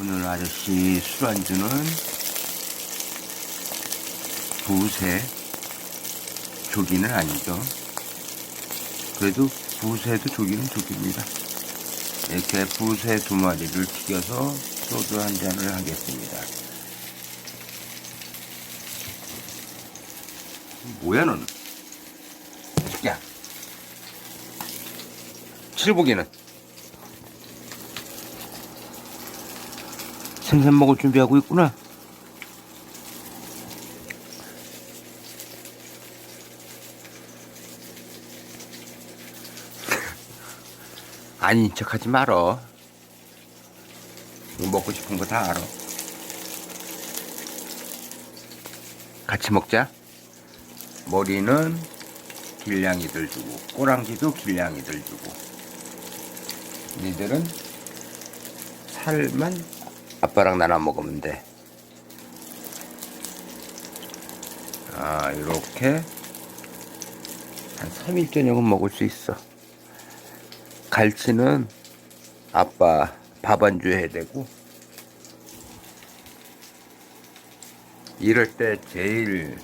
오늘 아저씨 술안주는 부세 조기는 아니죠. 그래도 부세도 조기는 조기입니다. 이렇게 부세 두 마리를 튀겨서 소주 한 잔을 하겠습니다. 뭐야 너는? 야, 칠복이는 생선 먹을 준비하고 있구나. 아닌 척 하지 말어. 먹고 싶은 거 다 알아. 같이 먹자. 머리는 길냥이들 주고, 꼬랑지도 길냥이들 주고. 니들은 살만 아빠랑 나눠 먹으면 돼. 아, 이렇게 한 3일 저녁은 먹을 수 있어. 갈치는 아빠 밥 안주 해야 되고 이럴 때 제일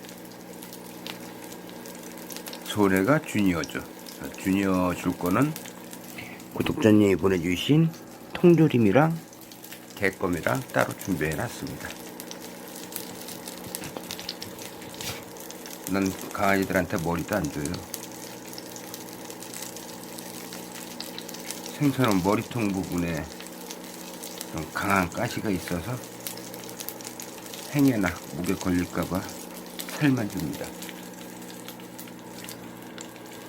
손해가 주니어죠. 주니어 줄 거는 구독자님이 보내주신 통조림이랑 개껌이랑 따로 준비해 놨습니다. 난 강아지들한테 머리도 안 줘요. 생선은 머리통 부분에 좀 강한 가시가 있어서 행여나 목에 걸릴까봐 살만 줍니다.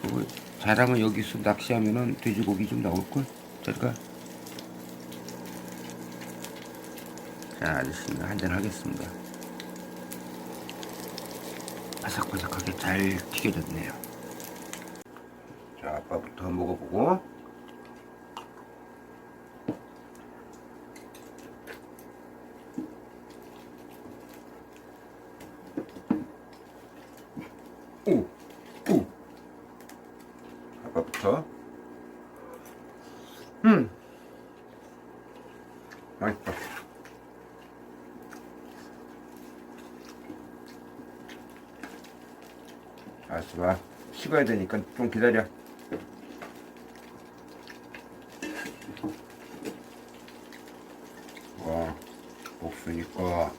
그리고 잘하면 여기서 낚시하면은 돼지고기 좀 나올걸? 저리가. 자, 아저씨는 한잔 하겠습니다. 바삭바삭하게 잘 튀겨졌네요. 자, 아빠부터 먹어보고. 오, 오. 아빠부터. 음. 맛있다. 알았어, 봐. 식어야 되니까 좀 기다려. 와, 복순이 거.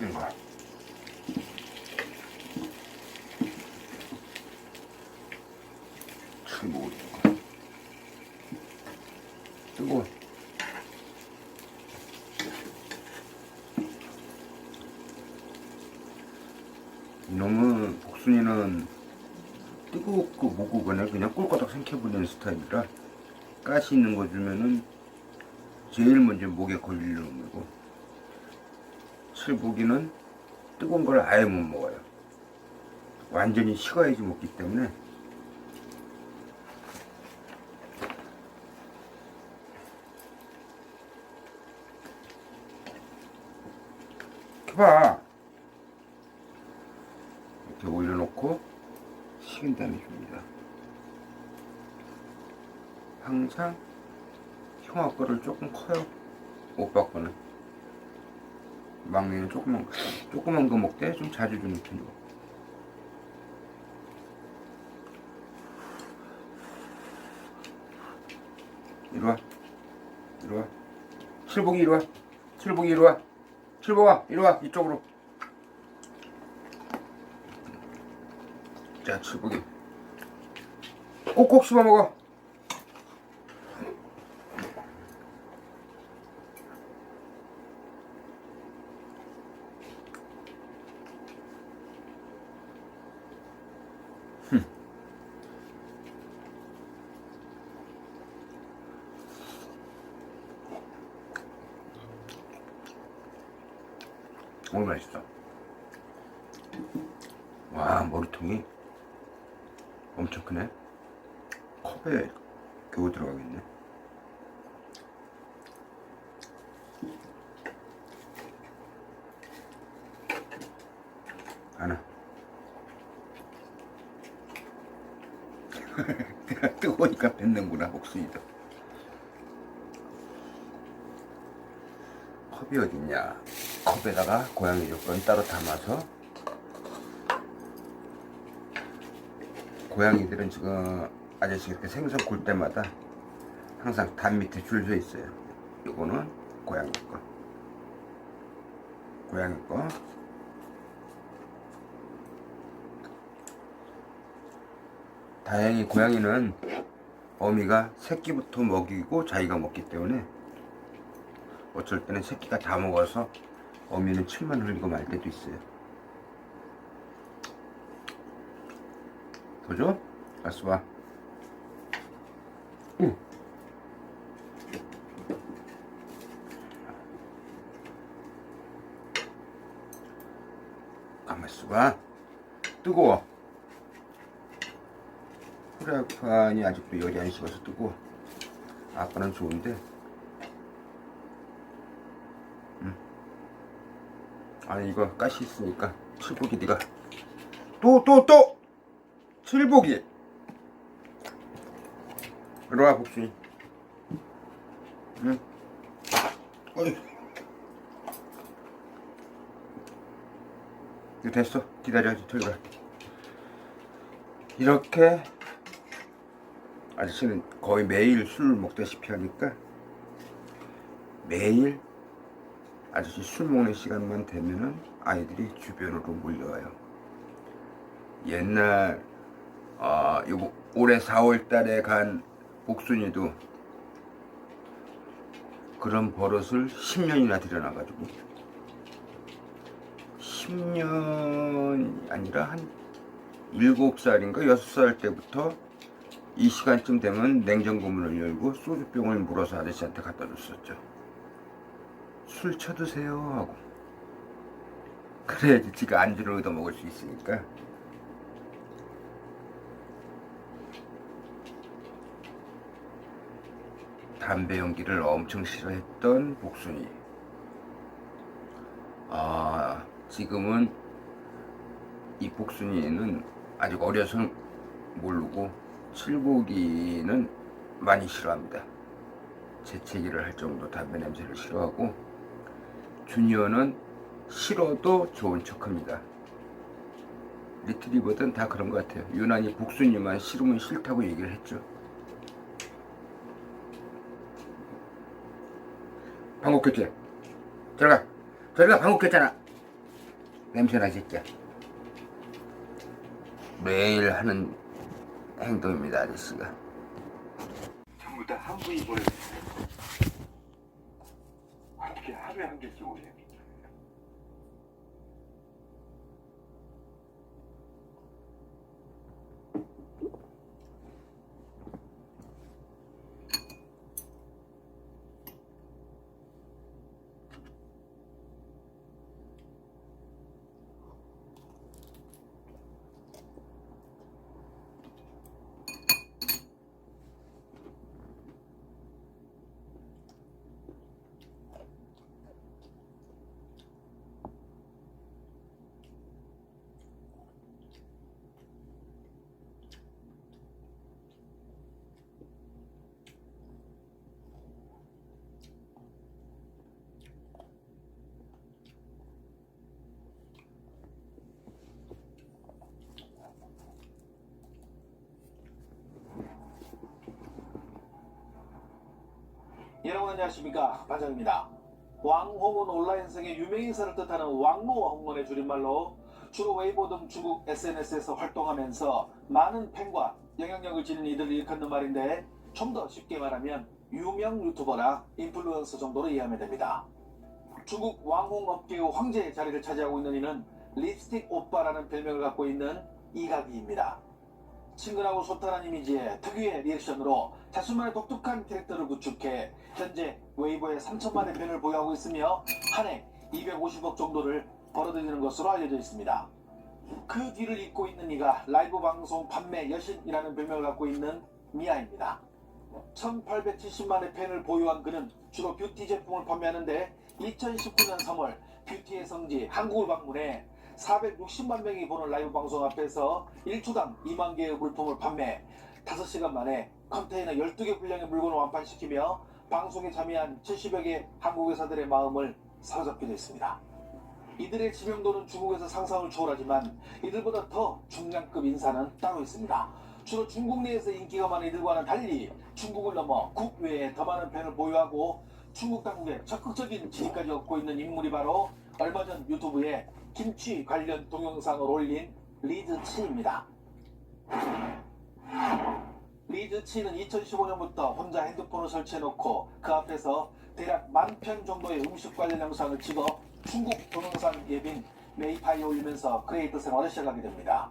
이거. 칠보 뜨거워. 이놈은 복순이는 뜨겁고 무거거나 그냥 꿀거덕 생겨버리는 스타일이라 가시 있는 거 주면은 제일 먼저 목에 걸리는 놈이고 칠복이는 뜨거운 걸 아예 못 먹어요. 완전히 식어야지 먹기 때문에 켜봐. 이렇게 올려놓고 식은 다음에 줍니다. 항상 형아 거를 조금 커요. 오빠 거는. 막내는 조그만 거, 조그만 거 먹되 좀 자주 주는 편이고. 이리 와. 이리 와. 칠복이 이리 와. 칠복이 이리 와. 칠복아, 이리 와. 이쪽으로. 자, 칠복이. 꼭꼭 씹어 먹어. 너무 맛있어. 와, 머리통이 엄청 크네. 컵에 겨우 들어가겠네. 하나. 뜨거우니까 뱉는구나, 목소리도. 컵이 어딨냐 컵에다가 고양이 조건 따로 담아서 고양이들은 지금 아저씨 이렇게 생선 굴 때마다 항상 담 밑에 줄서 있어요. 요거는 고양이 거. 고양이 거. 다행히 고양이는 어미가 새끼부터 먹이고 자기가 먹기 때문에 어쩔 때는 새끼가 다 먹어서 어미는 침만 흘리고 말 때도 있어요. 알았어 봐. 응. 봐. 뜨거워. 프라이팬이 아직도 열이 안 식어서 뜨고 아빠는 좋은데 아니 이거 가시 있으니까 칠복이 네가. 또 또 또! 칠복이! 이리 와 복순이. 응? 어이 됐어. 기다려 들어가. 이렇게 아저씨는 거의 매일 술을 먹다시피 하니까 매일 아저씨 술 먹는 시간만 되면은 아이들이 주변으로 몰려와요. 옛날 아 요거 올해 4월 달에 간 복순이도 그런 버릇을 10년이나 들여놔가지고 10년이 아니라 한 7살인가 6살 때부터 이 시간쯤 되면 냉장고 문을 열고 소주병을 물어서 아저씨한테 갖다 줬었죠. 술 쳐드세요 하고. 그래야지 지가 안주를 얻어 먹을 수 있으니까. 담배 연기를 엄청 싫어했던 복순이. 아, 지금은 이 복순이는 아직 어려서 모르고 칠복이는 많이 싫어합니다. 재채기를 할 정도 담배 냄새를 싫어하고 주니어는 싫어도 좋은 척합니다. 리트리버든 다 그런 것 같아요. 유난히 복순이만 싫으면 싫다고 얘기를 했죠. 방귀 꼈지? 들어가. 들어가 방귀 꼈잖아. 냄새나 이 새끼야. 매일 하는 행동입니다, 아저씨가. 전부 다한 분이 보내주세요. 어떻게 하루에 한 개씩 오래? 여러분 안녕하십니까 반장입니다. 왕홍은 온라인상의 유명인사를 뜻하는 왕모 홍문의 줄임말로 주로 웨이보 등 중국 SNS에서 활동하면서 많은 팬과 영향력을 지닌 이들을 일컫는 말인데 좀 더 쉽게 말하면 유명 유튜버나 인플루언서 정도로 이해하면 됩니다. 중국 왕홍 업계의 황제의 자리를 차지하고 있는 이는 립스틱 오빠라는 별명을 갖고 있는 이가기입니다. 친근하고 소탈한 이미지에 특유의 리액션으로 자신만의 독특한 캐릭터를 구축해 현재 웨이보에 3천만의 팬을 보유하고 있으며 한 해 250억 정도를 벌어들이는 것으로 알려져 있습니다. 그 뒤를 잇고 있는 이가 라이브 방송 판매 여신이라는 별명을 갖고 있는 미아입니다. 1870만의 팬을 보유한 그는 주로 뷰티 제품을 판매하는데 2019년 3월 뷰티의 성지 한국을 방문해 460만 명이 보는 라이브 방송 앞에서 1초당 2만 개의 물품을 판매 5시간 만에 컨테이너 12개 분량의 물건을 완판시키며 방송에 참여한 70여 개 한국 회사들의 마음을 사로잡게 됐습니다. 이들의 지명도는 중국에서 상상을 초월하지만 이들보다 더 중량급 인사는 따로 있습니다. 주로 중국 내에서 인기가 많은 이들과는 달리 중국을 넘어 국외에 더 많은 팬을 보유하고 중국 당국의 적극적인 지지까지 얻고 있는 인물이 바로 얼마 전 유튜브에 김치 관련 동영상을 올린 리즈 치입니다. 리즈 치는 2015년부터 혼자 핸드폰을 설치해놓고 그 앞에서 대략 만 편 정도의 음식 관련 영상을 찍어 중국 동영상 앱인 메이파이에 올리면서 크리에이터 생활을 시작하게 됩니다.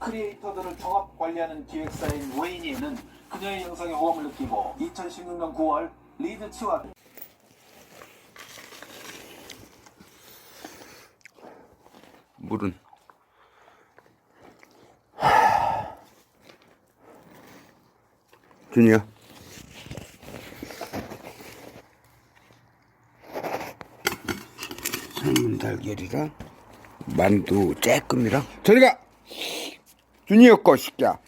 크리에이터들을 종합 관리하는 기획사인 웨이니에는 그녀의 영상에 호감을 느끼고 2016년 9월 리드 치와 물은 준이야 삶은 달걀이랑 만두 쬐끔이랑 저리가! 준이야 거 시켜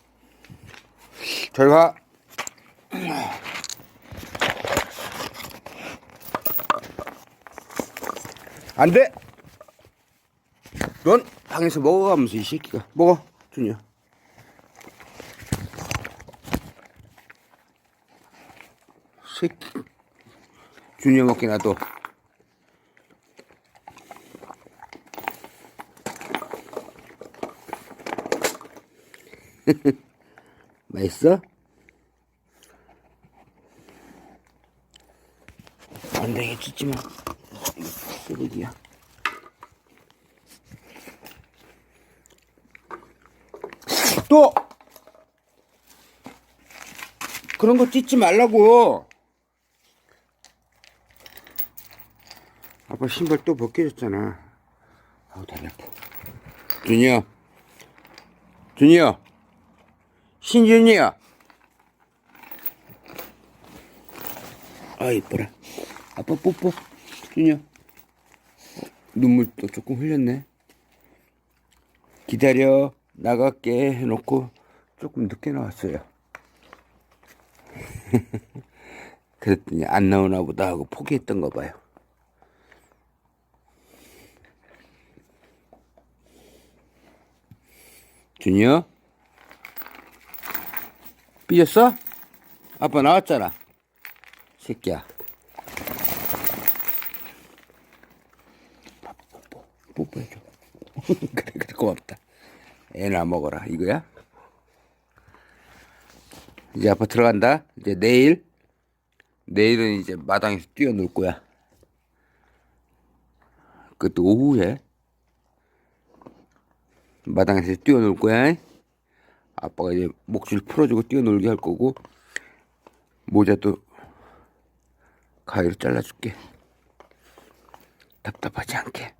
저리가! 안돼! 넌 방에서 먹어가면서 이 새끼가. 먹어 준이야 새끼. 준이야 먹게 놔둬 맛있어? 안되게 찢지마. 쓰레기야. 또! 그런 거 찢지 말라고 아빠 신발 또 벗겨졌잖아. 아우 다리 아파. 준이야. 준이야. 신준이야. 아 이뻐라. 아빠 뽀뽀. 준이야. 눈물 또 조금 흘렸네. 기다려. 나갈게. 해놓고 조금 늦게 나왔어요. 그랬더니 안 나오나 보다 하고 포기했던 거 봐요. 준이요? 삐졌어? 아빠 나왔잖아. 새끼야. 뽀뽀, 뽀뽀해줘. 그래, 그래, 고맙다. 애나 먹어라. 이거야? 이제 아빠 들어간다. 이제 내일, 내일은 이제 마당에서 뛰어놀 거야. 그것도 오후에. 마당에서 뛰어놀 거야. 아빠가 이제 목줄 풀어주고 뛰어놀게 할 거고, 모자도 가위로 잘라줄게. 답답하지 않게.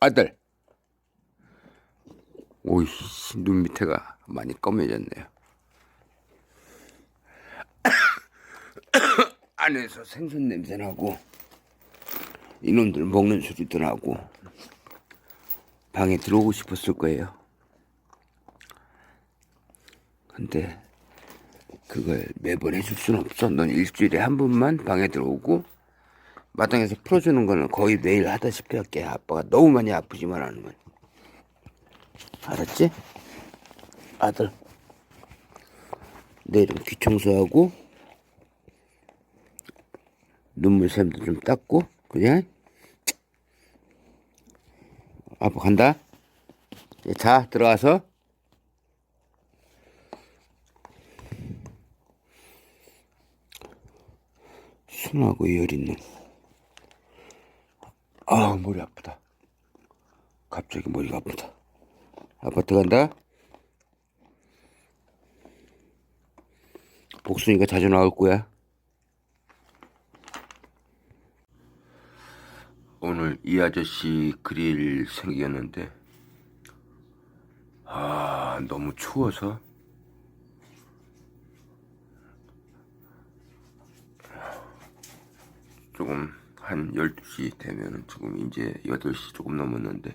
아들. 오이씨, 눈 밑에가 많이 검해졌네요. 안에서 생선 냄새 나고, 이놈들 먹는 소리도 나고, 방에 들어오고 싶었을 거예요. 근데, 그걸 매번 해줄 수는 없어. 넌 일주일에 한 번만 방에 들어오고, 마당에서 풀어주는 거는 거의 매일 하다시피 할게. 아빠가 너무 많이 아프지만 건. 알았지? 아들. 내일은 귀 청소하고, 눈물 샘도 좀 닦고, 그냥. 아빠 간다. 이제 자, 들어가서. 순하고 열 있는. 아, 머리 아프다. 갑자기 머리가 아프다. 아파트 간다. 복순이가 자주 나올 거야. 오늘 이 아저씨 그릴 생겼는데, 아, 너무 추워서. 조금 한 12시 되면은 지금 이제 8시 조금 넘었는데,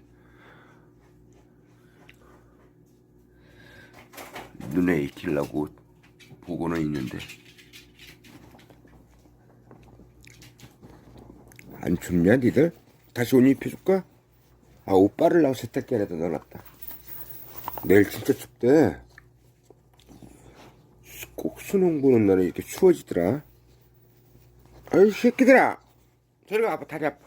눈에 익히려고 보고는 있는데 안 춥냐 니들? 다시 옷 입혀줄까? 아 옷빨을 나고 세탁기에다 넣어놨다. 내일 진짜 춥대. 꼭 수능 보는 날은 이렇게 추워지더라. 아이 새끼들아! 저리 가 아파 다리 아파.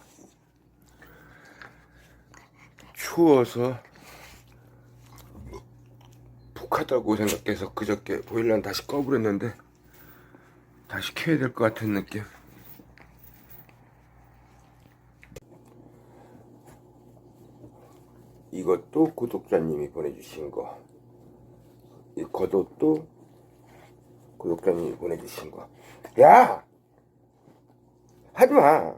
추워서 푹하다고 생각해서 그저께 보일러는 다시 꺼버렸는데 다시 켜야 될 것 같은 느낌 이것도 구독자님이 보내주신 거. 이 겉옷도 구독자님이 보내주신 거. 야! 하지 마!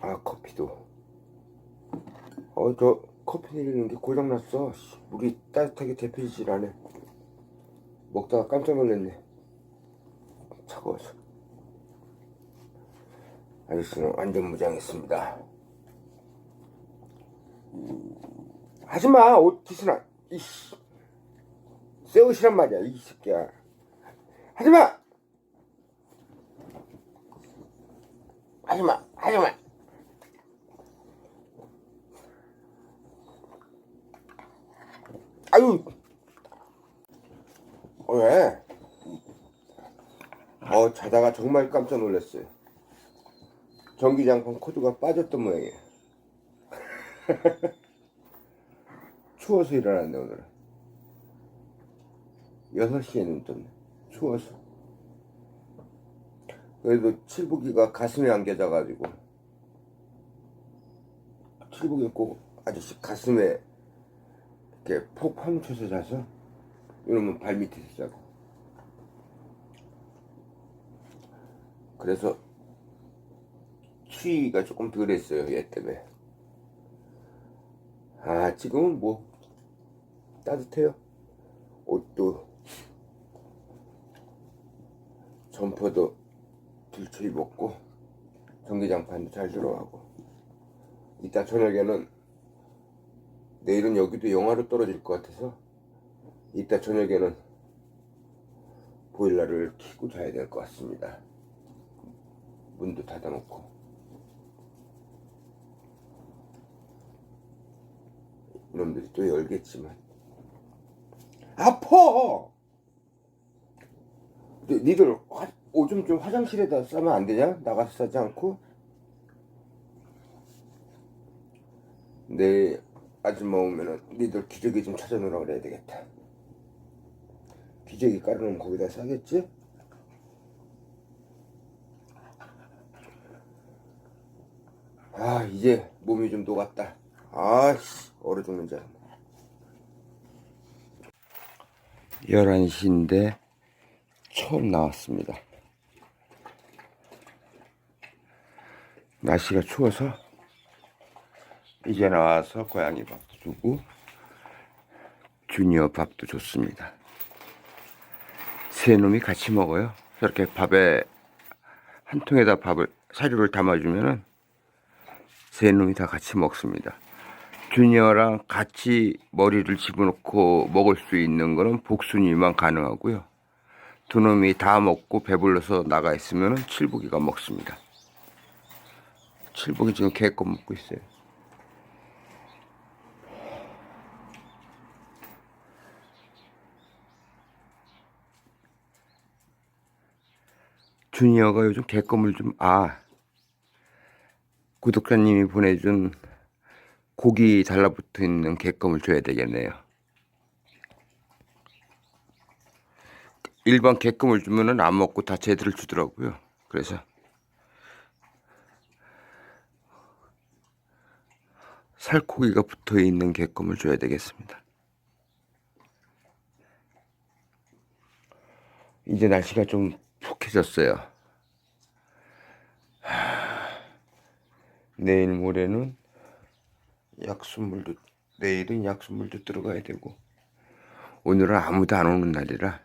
아, 커피도. 어, 저, 커피 내리는 게 고장났어. 씨, 물이 따뜻하게 데펴지질 않네. 먹다가 깜짝 놀랐네. 차가워서. 아저씨는 완전 무장했습니다. 하지마 옷 기스나. 이씨. 새 옷이란 말이야 이 새끼야. 하지마! 하지마 하지마! 아유. 어, 왜? 어 자다가 정말 깜짝 놀랐어요 전기장판 코드가 빠졌던 모양이에요. 추워서 일어났네 오늘은. 6시에 눈 떴네. 추워서. 그래도 칠복이가 가슴에 안겨져가지고 칠복이 꼭 아저씨 가슴에 이렇게 폭 파묻혀서 자서 이러면 발 밑에서 자고 그래서 추위가 조금 덜했어요 얘 때문에. 아 지금은 뭐 따뜻해요? 옷도 점퍼도 들쳐 입었고 전기장판도 잘 들어가고. 이따 저녁에는 내일은 여기도 영하로 떨어질 것 같아서 이따 저녁에는 보일러를 켜고 자야 될 것 같습니다. 문도 닫아놓고 이놈들이 또 열겠지만. 니, 니들 화, 오줌 좀 화장실에다 싸면 안 되냐? 나가서 싸지 않고? 내일 아줌마 오면은 니들 기저귀 좀 찾아놓으라 그래야 되겠다. 기저귀 깔아놓으면 거기다 싸겠지? 아 이제 몸이 좀 녹았다 아씨 얼어 죽는 줄 알았네 11시인데 처음 나왔습니다. 날씨가 추워서 이제 나와서 고양이 밥도 주고 주니어 밥도 줬습니다. 세 놈이 같이 먹어요. 이렇게 밥에 한 통에다 밥을 사료를 담아주면은 세 놈이 다 같이 먹습니다. 주니어랑 같이 머리를 집어넣고 먹을 수 있는 거는 복순이만 가능하고요. 두 놈이 다 먹고 배불러서 나가 있으면 칠복이가 먹습니다. 칠복이 지금 개껌 먹고 있어요. 주니어가 요즘 개껌을 좀, 아, 구독자님이 보내준 고기 달라붙어 있는 개껌을 줘야 되겠네요. 일반 개껌을 주면은 안 먹고 다 쟤들을 주더라고요. 그래서 살코기가 붙어 있는 개껌을 줘야 되겠습니다. 이제 날씨가 좀 푹해졌어요. 내일 모레는 약수물도 내일은 약수물도 들어가야 되고 오늘은 아무도 안 오는 날이라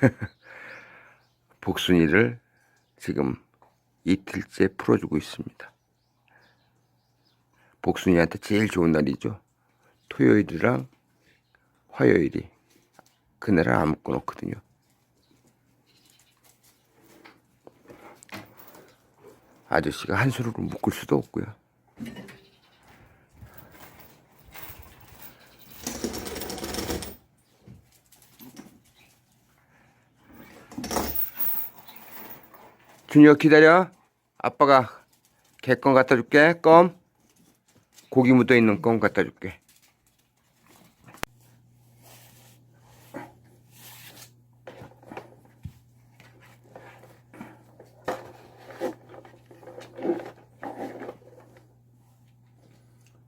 복순이를 지금 이틀째 풀어주고 있습니다. 복순이한테 제일 좋은 날이죠. 토요일이랑 화요일이 그날은 안 묶어놓거든요. 아저씨가 한 손으로 묶을 수도 없고요. 준혁 기다려. 아빠가 개껌 갖다 줄게. 껌. 고기 묻어 있는 껌 갖다 줄게.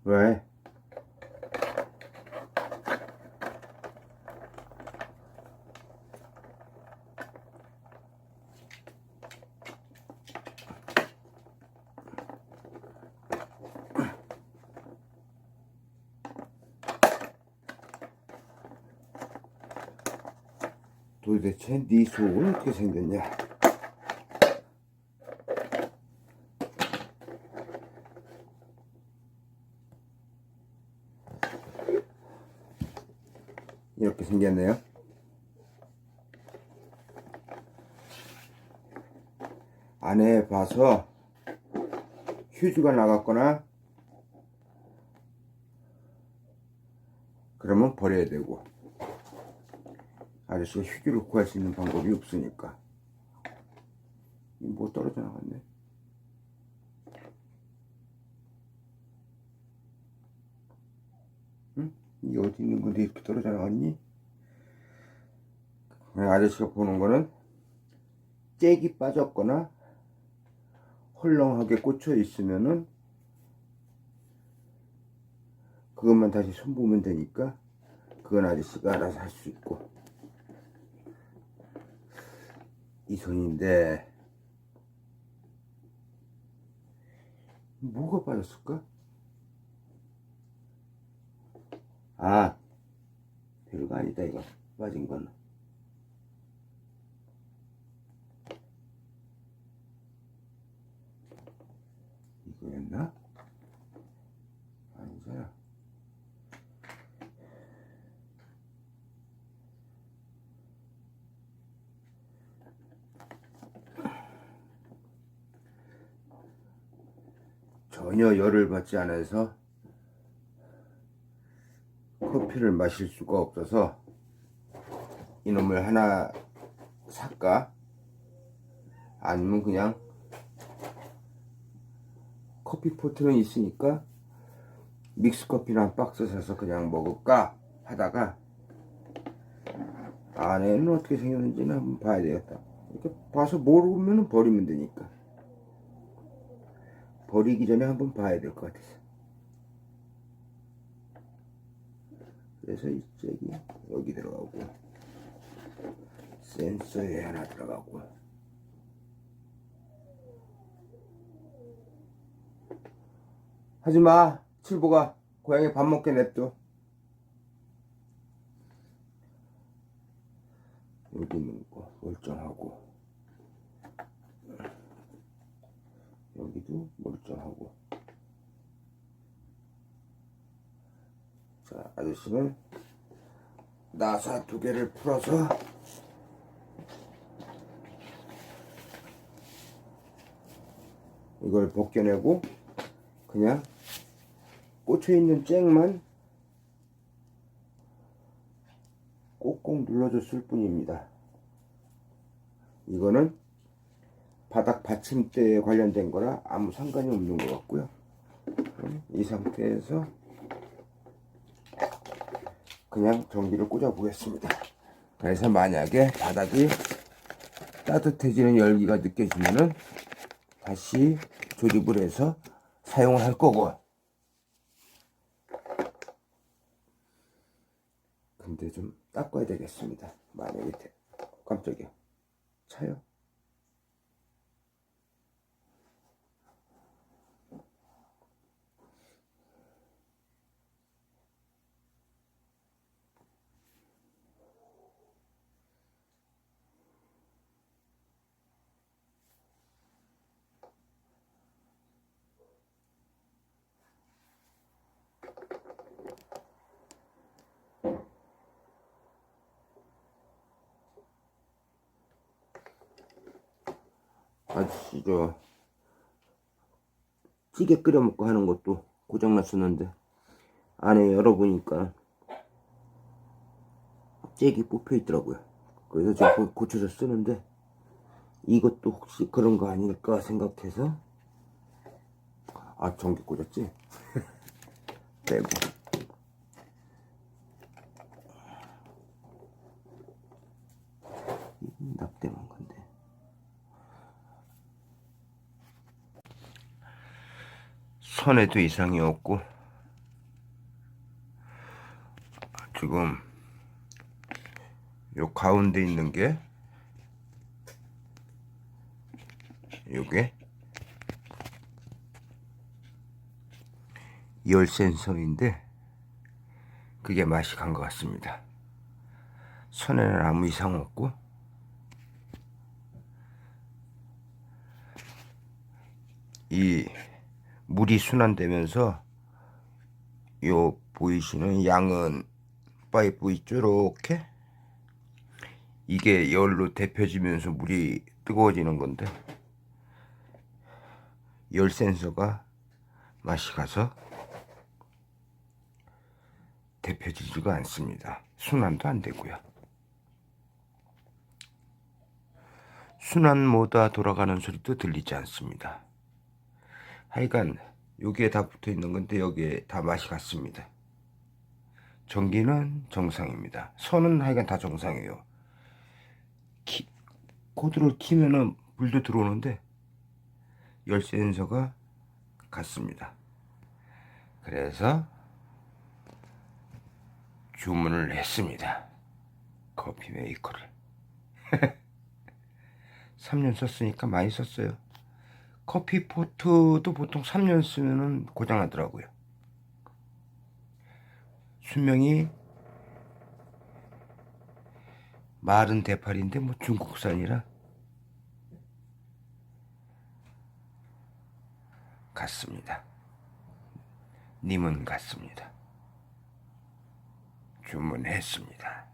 왜? 도대체 네 속은 어떻게 생겼냐? 이렇게 생겼네요. 안에 봐서 휴지가 나갔거나 그러면 버려야 되고 아저씨가 휴지를 구할 수 있는 방법이 없으니까 이뭐 떨어져 나갔네 응? 이게 어디 있는 건데 이렇게 떨어져 나갔니? 아저씨가 보는 거는 잭이 빠졌거나 헐렁하게 꽂혀 있으면은 그것만 다시 손보면 되니까 그건 아저씨가 알아서 할 수 있고 이 손인데 뭐가 빠졌을까? 아 별거 아니다 이거 빠진 건 이거였나? 아니잖아 전혀 열을 받지 않아서 커피를 마실 수가 없어서 이놈을 하나 살까? 아니면 그냥 커피 포트는 있으니까 믹스 커피를 한 박스 사서 그냥 먹을까 하다가 안에는 어떻게 생겼는지는 한번 봐야 되겠다. 이렇게 봐서 모르면 버리면 되니까. 버리기 전에 한번 봐야 될 것 같아서. 그래서 이 잭이 여기 들어가고 센서에 하나 들어가고. 하지마 칠보가. 고양이 밥 먹게 냅둬. 여기 있는 거 멀쩡하고 여기도 멀쩡하고 자 아저씨는 나사 두 개를 풀어서 이걸 벗겨내고 그냥 꽂혀 있는 잭만 꼭꼭 눌러줬을 뿐입니다. 이거는 바닥 받침대에 관련된 거라 아무 상관이 없는 것 같고요. 그럼 이 상태에서 그냥 전기를 꽂아 보겠습니다. 그래서 만약에 바닥이 따뜻해지는 열기가 느껴지면은 다시 조립을 해서 사용을 할 거고. 근데 좀 닦아야 되겠습니다. 만약에 대- 깜짝이야. 차요? 아저씨 저 찌개 끓여 먹고 하는 것도 고장났었는데 안에 열어보니까 잭이 뽑혀 있더라고요. 그래서 고- 고쳐서 쓰는데 이것도 혹시 그런 거 아닐까 생각해서 아 전기 꽂았지? 빼고 이건 납땜한 건데 선에도 이상이 없고 지금 요 가운데 있는 게 요게 열 센서인데 그게 맛이 간 것 같습니다. 선에는 아무 이상 없고 이 물이 순환되면서 요 보이시는 양은 파이프 있죠 이렇게 이게 열로 데펴지면서 물이 뜨거워지는 건데 열 센서가 맛이 가서 데펴지지가 않습니다. 순환도 안 되고요. 순환 모드가 돌아가는 소리도 들리지 않습니다. 하여간 여기에 다 붙어 있는 건데 여기에 다 맛이 같습니다. 전기는 정상입니다. 선은 하여간 다 정상이에요. 키, 코드를 키면은 불도 들어오는데 열 센서가 같습니다. 그래서 주문을 했습니다. 커피 메이커를. 3년 썼으니까 많이 썼어요. 커피 포트도 보통 3년 쓰면은 고장나더라고요. 수명이 마른 대파리인데 뭐 중국산이라 같습니다. 님은 같습니다. 주문했습니다.